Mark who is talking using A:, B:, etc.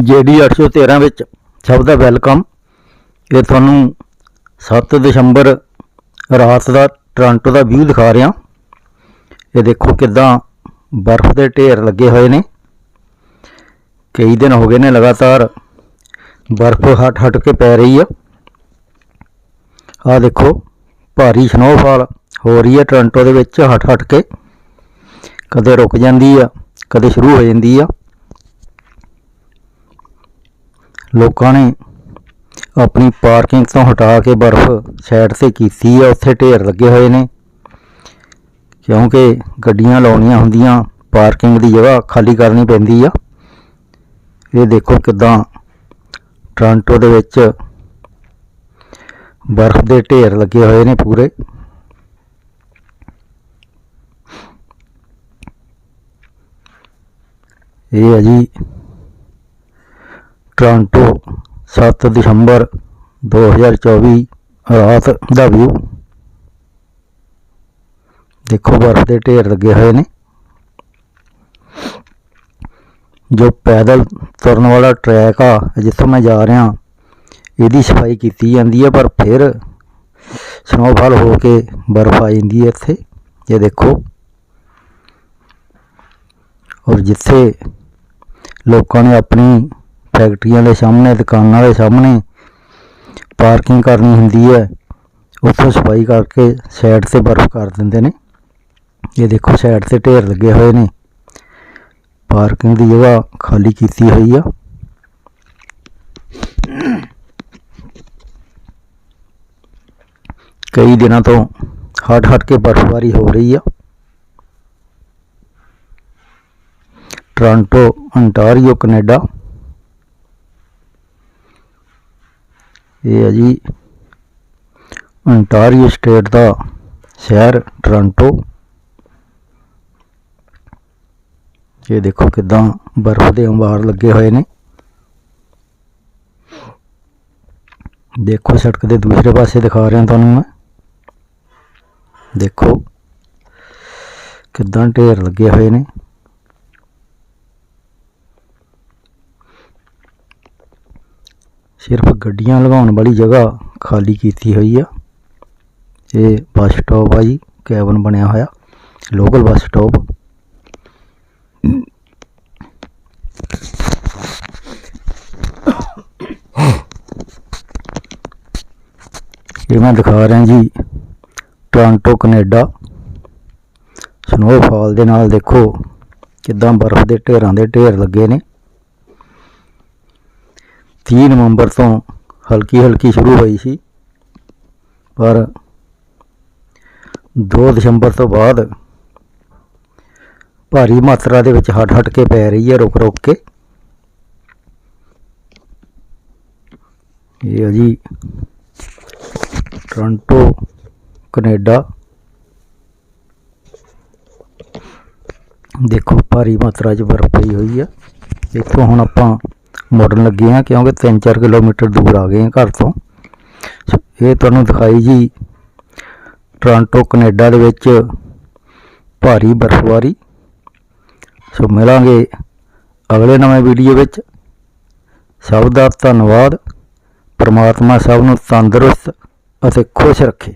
A: ਜੇਡੀ 813 ਵਿੱਚ ਸਭ ਦਾ ਵੈਲਕਮ। ਇਹ ਤੁਹਾਨੂੰ 7 ਦਸੰਬਰ ਰਾਤ ਦਾ ਟੋਰਾਂਟੋ ਦਾ ਵਿਊ ਦਿਖਾ ਰਿਹਾ। ਇਹ ਦੇਖੋ ਕਿਦਾਂ ਬਰਫ਼ ਦੇ ਢੇਰ ਲੱਗੇ ਹੋਏ ਨੇ। ਕਈ ਦਿਨ ਹੋ ਗਏ ਨੇ ਲਗਾਤਾਰ ਬਰਫ਼ ਹਟ ਹਟ ਕੇ ਪੈ ਰਹੀ ਆ। ਆ ਦੇਖੋ, ਭਾਰੀ ਸਨੋਫਾਲ ਹੋ ਰਹੀ ਹੈ ਟੋਰਾਂਟੋ ਦੇ ਵਿੱਚ ਹਟ ਹਟ ਕੇ। ਕਦੇ ਰੁਕ ਜਾਂਦੀ ਆ, ਕਦੇ ਸ਼ੁਰੂ ਹੋ ਜਾਂਦੀ ਆ। ਲੋਕਾਂ ਨੇ ਆਪਣੀ ਪਾਰਕਿੰਗ ਤੋਂ ਹਟਾ ਕੇ ਬਰਫ਼ ਸਾਈਡ ਤੇ ਕੀਤੀ ਆ, ਉੱਥੇ ਢੇਰ ਲੱਗੇ ਹੋਏ ਨੇ। ਕਿਉਂਕਿ ਗੱਡੀਆਂ ਲਾਉਣੀਆਂ ਹੁੰਦੀਆਂ, ਪਾਰਕਿੰਗ ਦੀ ਜਗ੍ਹਾ ਖਾਲੀ ਕਰਨੀ ਪੈਂਦੀ ਆ। ਇਹ ਦੇਖੋ ਕਿਦਾਂ ਟੋਰਾਂਟੋ ਦੇ ਵਿੱਚ ਬਰਫ਼ ਦੇ ਢੇਰ ਲੱਗੇ ਹੋਏ ਨੇ ਪੂਰੇ। ਇਹ ਹੈ ਜੀ ਟੋਰਾਂਟੋ 7 ਦਸੰਬਰ 2024 ਰਾਤ ਦਾ ਵਿਊ ਦੇਖੋ ਬਰਫ਼ ਦੇ ਢੇਰ ਲੱਗੇ ਹੋਏ ਨੇ ਜੋ ਪੈਦਲ ਤੁਰਨ ਵਾਲਾ ਟਰੈਕ ਆ ਜਿੱਥੋਂ ਮੈਂ ਜਾ ਰਿਹਾ ਇਹਦੀ ਸਫ਼ਾਈ ਕੀਤੀ ਜਾਂਦੀ ਹੈ ਪਰ ਫਿਰ ਸਨੋਫਾਲ ਹੋ ਕੇ ਬਰਫ਼ ਆ ਜਾਂਦੀ ਹੈ ਇੱਥੇ ਇਹ ਦੇਖੋ ਔਰ ਜਿੱਥੇ ਲੋਕਾਂ ਨੇ ਆਪਣੀ ਫੈਕਟਰੀਆਂ ਦੇ ਸਾਹਮਣੇ, ਦੁਕਾਨਾਂ ਦੇ ਸਾਹਮਣੇ, ਪਾਰਕਿੰਗ ਕਰਨੀ ਹੁੰਦੀ ਹੈ। ਉੱਥੋਂ ਸਫ਼ਾਈ ਕਰਕੇ ਸਾਈਡ ਤੇ ਬਰਫ਼ ਕਰ ਦਿੰਦੇ ਨੇ। ਇਹ ਦੇਖੋ ਸਾਈਡ ਤੇ ਢੇਰ ਲੱਗੇ ਹੋਏ ਨੇ। ਪਾਰਕਿੰਗ ਦੀ ਜਗ੍ਹਾ ਖਾਲੀ ਕੀਤੀ ਹੋਈ ਆ। ਕਈ ਦਿਨਾਂ ਤੋਂ ਹਟ ਹਟ ਕੇ ਬਰਫ਼ਬਾਰੀ ਹੋ ਰਹੀ ਆ। Toronto Ontario Canada. ਇਹ ਹੈ ਜੀ ਅੰਟਾਰੀਓ ਸਟੇਟ ਦਾ ਸ਼ਹਿਰ ਟੋਰਾਂਟੋ ਇਹ ਦੇਖੋ ਕਿਦਾਂ ਬਰਫ਼ ਦੇ ਅੰਬਾਰ ਲੱਗੇ ਹੋਏ ਨੇ। ਦੇਖੋ ਸੜਕ ਦੇ ਦੂਸਰੇ ਪਾਸੇ ਦਿਖਾ ਰਿਹਾ ਤੁਹਾਨੂੰ ਮੈਂ। ਦੇਖੋ ਕਿਦਾਂ ਢੇਰ ਲੱਗੇ ਹੋਏ ਨੇ। ਸਿਰਫ ਗੱਡੀਆਂ ਲਗਾਉਣ ਵਾਲੀ ਜਗ੍ਹਾ ਖਾਲੀ ਕੀਤੀ ਹੋਈ ਆ। ਇਹ ਬੱਸ ਸਟਾਪ ਆ ਜੀ, ਕੈਬਨ ਬਣਿਆ ਹੋਇਆ, ਲੋਕਲ ਬੱਸ ਸਟਾਪ। ਇਹ ਮੈਂ ਦਿਖਾ ਰਿਹਾ ਜੀ, ਟੋਰਾਂਟੋ, ਕੈਨੇਡਾ। ਸਨੋਫਾਲ ਦੇ ਨਾਲ ਦੇਖੋ, ਕਿੱਦਾਂ ਬਰਫ਼ ਦੇ ਢੇਰਾਂ ਦੇ ਢੇਰ ਲੱਗੇ ਨੇ। 30 ਨਵੰਬਰ ਤੋਂ ਹਲਕੀ ਹਲਕੀ ਸ਼ੁਰੂ ਹੋਈ ਸੀ। ਪਰ 2 ਦਸੰਬਰ ਤੋਂ ਬਾਅਦ ਭਾਰੀ ਮਾਤਰਾ ਦੇ ਵਿੱਚ ਹਟ ਹਟ ਕੇ ਪੈ ਰਹੀ ਹੈ ਰੁਕ ਰੁਕ ਕੇ। ਇਹ ਹੈ ਜੀ ਟੋਰਾਂਟੋ, ਕੈਨੇਡਾ। ਦੇਖੋ, ਭਾਰੀ ਮਾਤਰਾ 'ਚ ਬਰਫ਼ ਪਈ ਹੋਈ ਆ ਦੇਖੋ ਹੁਣ ਆਪਾਂ ਮੁੜਨ ਲੱਗੇ ਆ ਕਿਉਂਕਿ 3-4 ਕਿਲੋਮੀਟਰ ਦੂਰ ਆ ਗਏ ਆ ਘਰ ਤੋਂ। ਸੋ ਇਹ ਤੁਹਾਨੂੰ ਦਿਖਾਈ ਜੀ, ਟੋਰਾਂਟੋ, ਕੈਨੇਡਾ ਦੇ ਵਿੱਚ ਭਾਰੀ ਬਰਫ਼ਬਾਰੀ। ਸੋ ਮਿਲਾਂਗੇ ਅਗਲੇ ਨਵੇਂ ਵੀਡੀਓ ਵਿੱਚ। ਸਭ ਦਾ ਧੰਨਵਾਦ। ਪਰਮਾਤਮਾ ਸਭ ਨੂੰ ਤੰਦਰੁਸਤ ਅਤੇ ਖੁਸ਼ ਰੱਖੇ।